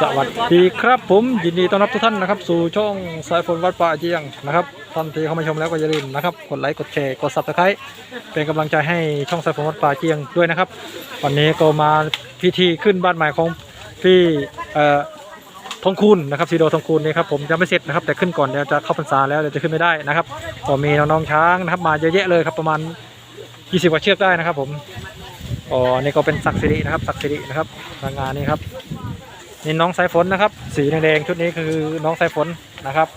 สวัสดีครับผมยินดีต้อนรับทุกท่านนะครับ สู่ช่องสายฝนวัดป่าเจียงนะครับท่านที่เข้ามาชมแล้วก็อย่าลืมนะครับกดไลค์กดแชร์กดซับสไครต์เป็นกำลังใจให้ช่องสายฝนวัดป่าเจียงด้วยนะครับ วันนี้ก็มาพิธีขึ้นบ้านใหม่ของพี่เอ่อทองคูณนะครับซีโดทองคูณนี่ครับผมจะไม่เสร็จนะครับ แต่ขึ้นก่อนเดี๋ยวจะเข้าพรรษาแล้วเดี๋ยวจะขึ้นไม่ได้นะครับก็มีน้องๆช้างนะครับมาเยอะแยะเลยครับประมาณ 20กว่าเชือกได้นะครับ ผมอ๋อนี่ก็เป็นศักดิ์สิรินะครับศักดิ์สิรินะครับงานนี้ครับ นี่น้องสายฝนนะครับ สีแดงๆชุดนี้คือน้องสายฝนนะครับ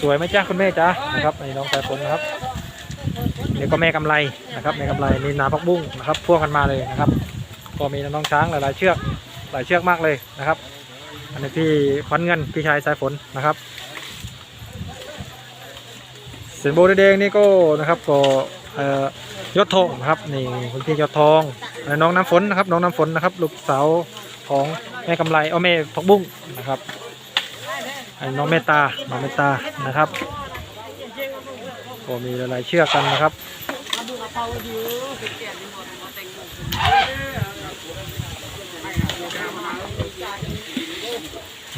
สวยไหมจ้าคุณแม่จ้านะครับนี่น้องสายฝนนะครับนี่ก็แม่กำไรนะครับแม่กำไรนี่นาพักบุ้งนะครับพ่วงกันมาเลยนะครับ ก็มีน้องช้างหลายๆเชือกหลายเชือกมากเลยนะครับ อันนี้พี่ขวัญเงินพี่ชายสายฝนนะครับเสียงโบแดงนี่ก็นะครับก็เอ่อยศทองนะครับนี่คุณพี่ยศทองน้องน้ำฝนนะครับ น้องน้ำฝนนะครับ ลูกสาว ของแม่กำไรเอาแม่พักบุ้งนะครับอันนี้น้องเมตาน้องเมตานะครับก็มีหลายๆเชือกกันนะครับ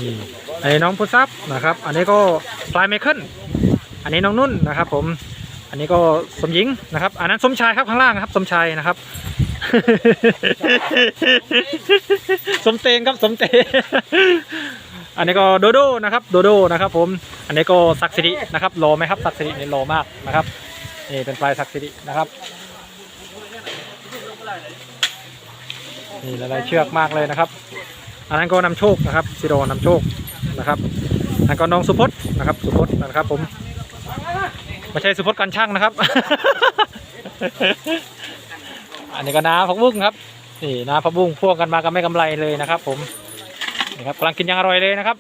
นี่อันนี้น้องพุทธัพนะครับ อันนี้ก็ปลายไมเคิลอันนี้น้องนุ่นนะครับ ผม อันนี้ก็สมหญิงนะครับ อันนั้นสมชายครับข้างล่างครับ สมชายนะครับ สมเตงครับสมเตงอันนี้ก็โดโดนะครับโดโดนะครับ ผม อันนี้ก็ศักดิ์สิรินะครับโลไหมครับศักดิ์สิรินี่โลมากนะครับนี่เป็นปลายศักดิ์สิรินะครับนี่หลายๆเชือกมากเลยนะครับ อันนั้นก็นำโชคนะครับซิโดนำโชคนะครับอันนั้นก็น้องสุพจน์นะครับ สุพจน์นะครับ ผมไม่ใช่สุพจน์กันช่างนะครับ อันนี้ก็นาผักบุ้งครับนี่นาผักบุ้งพ่วกกันมากันไม่กำไรเลยนะครับ ผมนี่ครับกำลังกินอยังอร่อยเลยนะครับ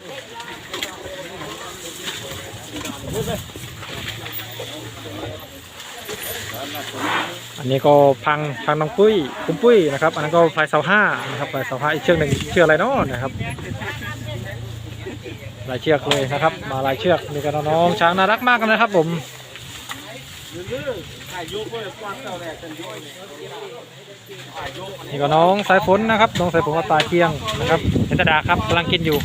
อันนี้ก็พังพังน้องปุ้ยคุณปุ้ยนะครับ อันนั้นก็พลายเสาห้านะครับพลายเสาห้าอีกเชือกหนึ่งเชือกอะไรเนาะนะครับหลายเชือกเลยนะครับ มาหลายเชือกมีกันน้องๆช้างน่ารักมากนะครับผม นี่ก็น้องสายฝนนะครับ น้องสายฝนวัดตาเที่ยงนะครับเห็นตาดาครับกำลังกินอยู่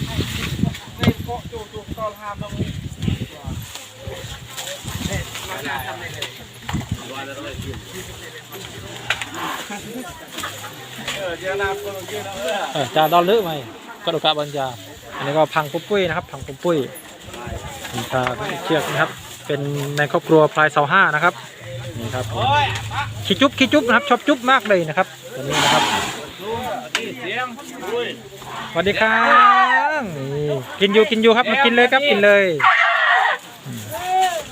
เออจาดอนลึกไหมกระดูกกะบัญญาอันนี้ก็พังปุ้มปุ้ยนะครับ พังปุ้มปุ้ยมีชาเชือกนะครับ เป็นในครอบครัวพลายเสาห้านะครับนี่ครับขี้จุ๊บขี้จุ๊บนะครับชอบจุ๊บมากเลยนะครับตัวนี้นะครับสวัสดีครับนี่กินอยู่กินอยู่ครับมากินเลยครับกินเลย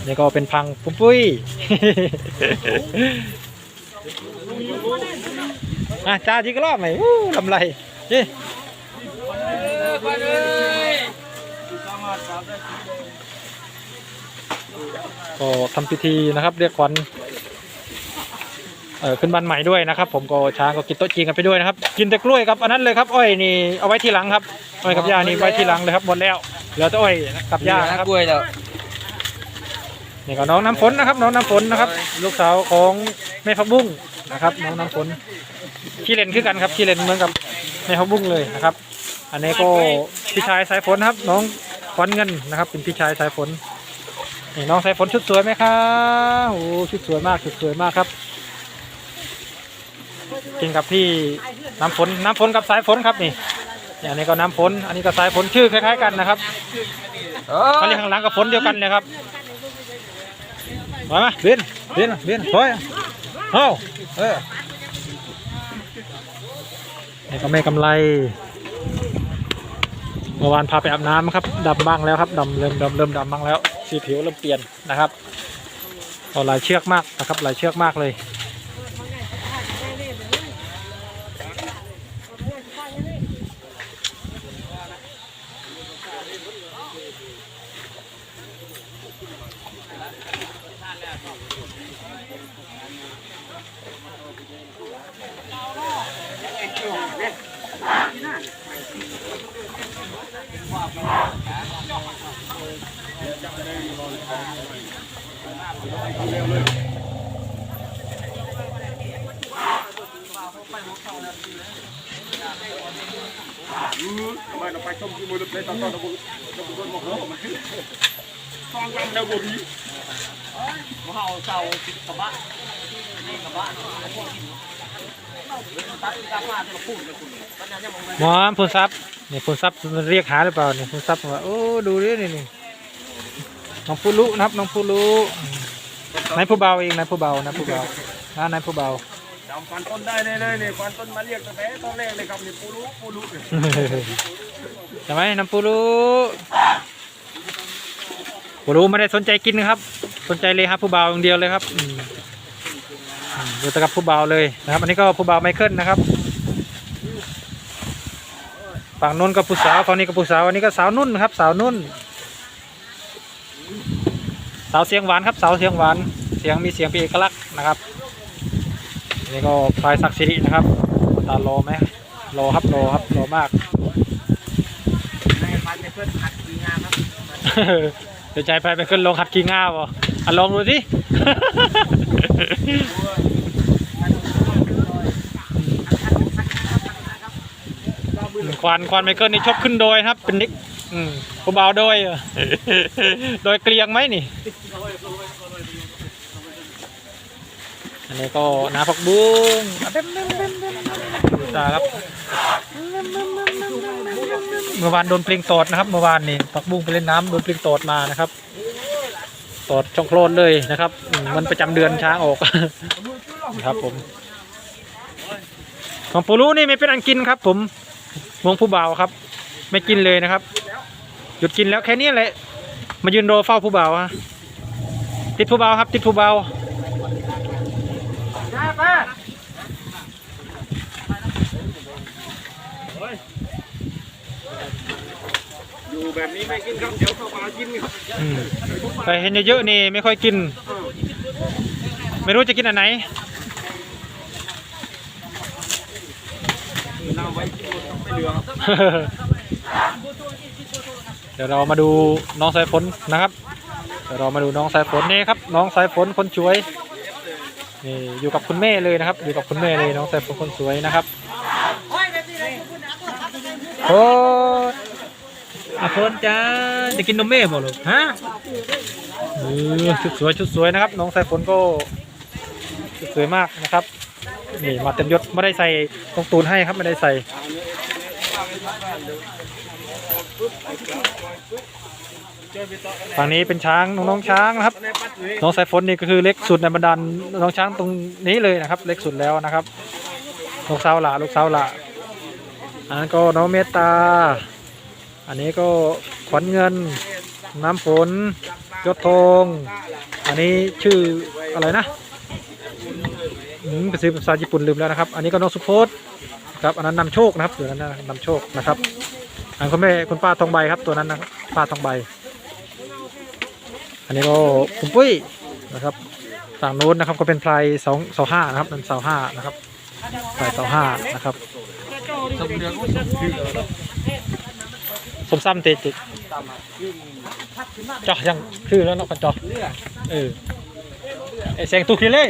นี่ก็เป็นพังปุ้มปุ้ยอะจ้าจีกรอบไหมลำไรเก็ทำพิธีนะครับ เรียกขวัญเออขึ้นบ้านใหม่ด้วยนะครับ ผมก็ช้างก็กินโต๊ะจีนกันไปด้วยนะครับ กินแต่กล้วยครับอันนั้นเลยครับอ้อยนี่เอาไว้ทีหลังครับอ้อยกับยานี่ไว้ทีหลังเลยครับหมดแล้วเหลือแต่อ้อยกับยานะครับกล้วยแล้วนี่ก็น้องน้ำฝนนะครับ น้องน้ำฝนนะครับ ลูกสาวของแม่พักบุ้งนะครับ น้องน้ำฝนขี้เล่นคือกันครับขี้เล่นเหมือนกับแม่พักบุ้งเลยนะครับ อันนี้ก็พี่ชายสายฝนนะครับ น้องขวัญเงินนะครับ เป็นพี่ชายสายฝน นี่น้องสายฝนชุดสวยไหมครับโอ้ชุดสวยมากชุดสวยมากครับกินกับพี่น้ำฝนน้ำฝนกับสายฝนครับนี่นี่อันนี้ก็น้ำฝนอันนี้ก็สายฝนชื่อคล้ายๆกันนะครับเขาเรียกข้างหลังกับฝนเดียวกันเลยครับมามาเบียนเบียนเบียนถอยเฮ้าเออนี่ก็แม่กำไร เมื่อวานพาไปอาบน้ำครับดำบ้างแล้วครับดำเริ่มดำเริ่มดำบ้างแล้ว สีผิวเริ่มเปลี่ยนนะครับเอาหลายเชือกมากนะครับหลายเชือกมากเลย ไมเราไปต้มกินมือเลยตอนตอนเราบุกเราบุกมาหัวมันฟองกันเราบุกเฮาเสากระบะนี่กระบะพวกกินตัดกระบะจะมาพูดกับคุณตอนนั้นยังมองหมอพูนซับนี่พูนซับเรียกหาหรือเปล่าเนี่ยพูนซับว่าโอ้ดูดินี่นี่น้องผู้รู้นะครับน้องผู้รู้ นายผู้เบาเองนายผู้เบานายผู้เบานะนายผู้เบาจำฟันต้นได้เลยเลยเนี่ยฟันต้นมาเรียกตั้งแต่ตอนแรกเลยครับนี่ปูรู้ปูรู้เนี่ยใช่ไหมน้ำปูรู้ปูรู้ไม่ได้สนใจกินนะครับ สนใจเลยครับผู้เบาอย่างเดียวเลยครับอืมอืมอยู่แต่กับผู้เบาเลยนะครับ อันนี้ก็ผู้เบาไมเคิลนะครับฝั่งนู้นก็ผู้สาวฝั่งนี้ก็ผู้สาวอันนี้ก็สาวนุ่นครับ สาวนุ่น สาวเสียงหวานครับสาวเสียงหวานเสียงมีเสียงเป็นเอกลักษณ์นะครับอันนี่ก็พลายศักดิ์สิรินะครับตารอไหมรอครับรอครับรอมากในพันในเพื่อนหัดดีงามครับเดี๋ยวใจไปไปขึ้นลงขัดกีง่าบ่อะลองดูสิควันควันไมเคิลนี่ชอบขึ้นโดยครับ เป็นนิก อืมผู้เบาโดยเหรอโดยเกลียงไหมนี่ อันนี้ก็นาผักบุ้งตาครับเมื่อวานโดนปลิงตอดนะครับ เมื่อวานนี่ผักบุ้งไปเล่นน้ำโดนปลิงตอดมานะครับตอดช่องโคลนเลยนะครับมันประจำเดือนช้างออกนะครับผม ของปูรู้นี่ไม่เป็นอันกินครับ ผมวงผู้เบาครับ ไม่กินเลยนะครับ หยุดกินแล้วแค่นี้แหละ มายืนรอเฝ้าผู้เบาฮะติดผู้เบาครับ ติดผู้เบาอยู่แบบนี้ไม่กินครับเดี๋ยวเข้ามากินครับอืมแต่เห็นเยอะๆนี่ไม่ค่อยกิน ไม่รู้จะกินอันไหนน้ำไว้กินไม่เหลือครับ ดี๋ยวเรามาดูน้องสายฝนนะครับเดี๋ยวเรามาดูน้องสายฝนนี่ครับ น้องสายฝนคนสวยนี่อยู่กับคุณแม่เลยนะครับ อยู่กับคุณแม่เลยน้องสายฝนคนสวยนะครับโอ้อาฝนจ้าจะกินนมแม่บ่ลูกฮะเออชุดสวยชุดสวยนะครับ น้องสายฝนก็ชุดสวยมากนะครับนี่มาเต็มยศไม่ได้ใส่ตรงตูนให้ครับไม่ได้ใส่ ฝั่งนี้เป็นช้างน้องๆช้างนะครับ น้องสายฝนนี่ก็คือเล็กสุดในบรรดาน้องช้างตรงนี้เลยนะครับ เล็กสุดแล้วนะครับ ลูกสาวหละลูกสาวหละอันนั้นก็น้องเมตตา อันนี้ก็ขวัญเงิน น้ำฝนยศทองอันนี้ชื่ออะไรนะอืมภาษาภาษาญี่ปุ่นลืมแล้วนะครับ อันนี้ก็น้องสุโพธครับ อันนั้นนำโชคนะครับตัวนั้นนำโชคนะครับ อันคุณแม่คุณป้าทองใบครับตัวนั้นนะครับป้าทองใบ อันนี้ก็คุณปุ้ยนะครับฝั่งนู้นนะครับก็เป็นพลายสองเสาห้านะครับเป็นเสาห้านะครับพลายเสาห้านะครับสมซ้ำเตจิจ่อยังคือแล้วเนาะกันจ่อเออไอแสงตุกีเลย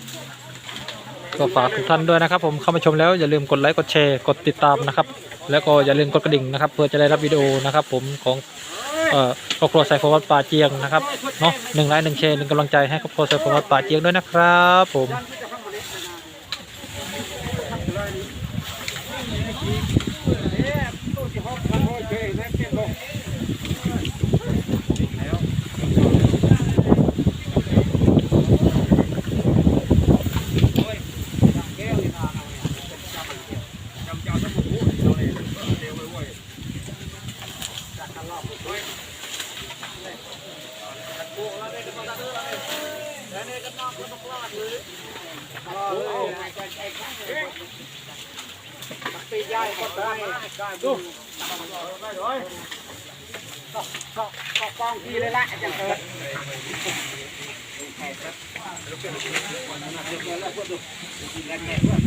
ก็ฝากทุกท่านด้วยนะครับ ผมเข้ามาชมแล้วอย่าลืมกดไลค์กดแชร์กดติดตามนะครับ แล้วก็อย่าลืมกดกระดิ่งนะครับ เพื่อจะได้รับวิดีโอนะครับ ผมของครอบครัวไซฟอวัดป่าเจียงนะครับเนาะหนึ่งไลค์หนึ่งแชร์หนึ่งกำลังใจให้ครอบครัวไซฟอวัดป่าเจียงด้วยนะครับ ผม ปีใหญ่ก็ได้ดูได้เลยก็ก็ก็กองทีเลยละจังเกิด